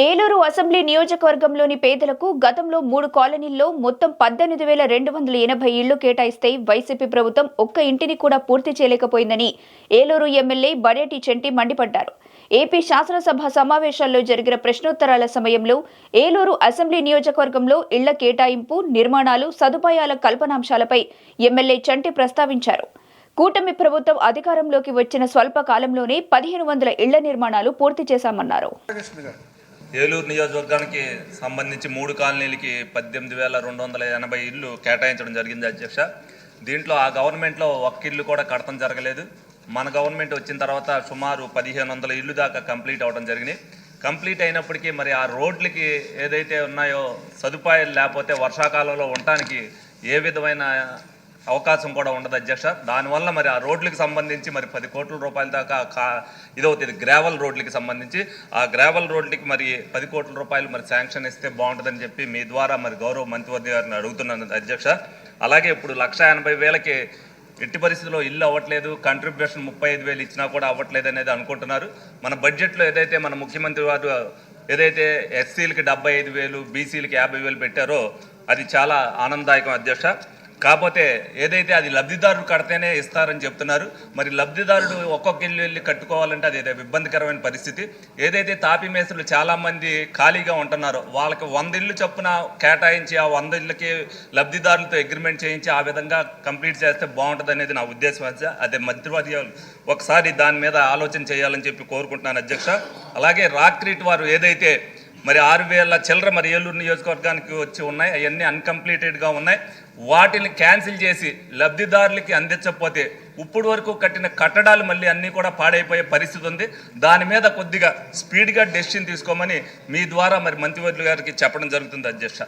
Eluru assembly నియోజకవర్గంలోని పేదలకు గతంలో మూడు కాలనీల్లో మొత్తం పద్దెనిమిది వేల రెండు వందల ఎనభై ఇళ్ళు కేటాయిస్తే వైసీపీ ప్రభుత్వం ఒక్క ఇంటిని కూడా పూర్తి చేయలేకపోయిందని ఏలూరు ఎమ్మెల్యే బడేటి చెంటి మండిపడ్డారు. ఏపీ శాసనసభ సమావేశాల్లో జరిగిన ప్రశ్నోత్తరాల సమయంలో ఏలూరు అసెంబ్లీ నియోజకవర్గంలో ఇళ్ళ కేటాయింపు నిర్మాణాలు సదుపాయాల కల్పనాంశాలపై ఎమ్మెల్యే చంటి ప్రస్తావించారు. కూటమి ప్రభుత్వం అధికారంలోకి వచ్చిన స్వల్ప కాలంలోనే పదిహేను వందల ఇళ్ళ నిర్మాణాలు పూర్తి చేశామన్నారు. ఏలూరు నియోజకవర్గానికి సంబంధించి మూడు కాలనీలకి పద్దెనిమిది వేల రెండు వందల ఎనభై ఇల్లు కేటాయించడం జరిగింది అధ్యక్ష. దీంట్లో ఆ గవర్నమెంట్లో ఒక్క ఇల్లు కూడా కడతం జరగలేదు. మన గవర్నమెంట్ వచ్చిన తర్వాత సుమారు పదిహేను వందల ఇల్లు దాకా కంప్లీట్ అవ్వడం జరిగినాయి కంప్లీట్ అయినప్పటికీ మరి ఆ రోడ్లకి ఏదైతే ఉన్నాయో సదుపాయాలు లేకపోతే వర్షాకాలంలో ఉండటానికి ఏ విధమైన అవకాశం కూడా ఉండదు అధ్యక్ష. దానివల్ల మరి ఆ రోడ్లకు సంబంధించి మరి పది కోట్ల రూపాయల దాకా కా ఇదవుతుంది. గ్రావెల్ రోడ్లకి సంబంధించి. ఆ గ్రావెల్ రోడ్లకి మరి పది కోట్ల రూపాయలు మరి శాంక్షన్ ఇస్తే బాగుంటుందని చెప్పి మీ ద్వారా మరి గౌరవ మంత్రివర్గ గారిని అడుగుతున్నాను అధ్యక్ష. అలాగే ఇప్పుడు లక్ష ఎనభై వేలకి ఎట్టి పరిస్థితుల్లో ఇల్లు అవ్వట్లేదు. కంట్రిబ్యూషన్ ముప్పై ఐదు వేలు ఇచ్చినా కూడా అవ్వట్లేదు అనేది అనుకుంటున్నారు. మన బడ్జెట్లో ఏదైతే మన ముఖ్యమంత్రి వారు ఏదైతే ఎస్సీలకి డెబ్బై ఐదు వేలు బీసీలకి యాభై వేలు పెట్టారో అది చాలా ఆనందదాయకం అధ్యక్ష. కాకపోతే ఏదైతే అది లబ్ధిదారుడు కడితేనే ఇస్తారని చెప్తున్నారు. మరి లబ్ధిదారుడు ఒక్కొక్క ఇల్లు వెళ్ళి కట్టుకోవాలంటే అది ఇబ్బందికరమైన పరిస్థితి. ఏదైతే తాపి మేసులు చాలామంది ఖాళీగా ఉంటున్నారో వాళ్ళకి వంద ఇల్లు చొప్పున కేటాయించి ఆ వంద ఇళ్ళకి లబ్ధిదారులతో అగ్రిమెంట్ చేయించి ఆ విధంగా కంప్లీట్ చేస్తే బాగుంటుంది అనేది నా ఉద్దేశం అధ్య అదే మంత్రివర్యాలు ఒకసారి దాని మీద ఆలోచన చేయాలని చెప్పి కోరుకుంటున్నాను అధ్యక్ష. అలాగే రాక్రీట్ వారు ఏదైతే మరి ఆరు వేల చిల్లర మరి ఏలూరు నియోజకవర్గానికి వచ్చి ఉన్నాయి. అవన్నీ అన్కంప్లీటెడ్గా ఉన్నాయి. వాటిని క్యాన్సిల్ చేసి లబ్ధిదారులకి అందించకపోతే ఇప్పుడు వరకు కట్టిన కట్టడాలు మళ్ళీ అన్నీ కూడా పాడైపోయే పరిస్థితి ఉంది. దాని మీద కొద్దిగా స్పీడ్గా డెసిషన్ తీసుకోమని మీ ద్వారా మరి మంత్రివర్యులు గారికి చెప్పడం జరుగుతుంది అధ్యక్ష.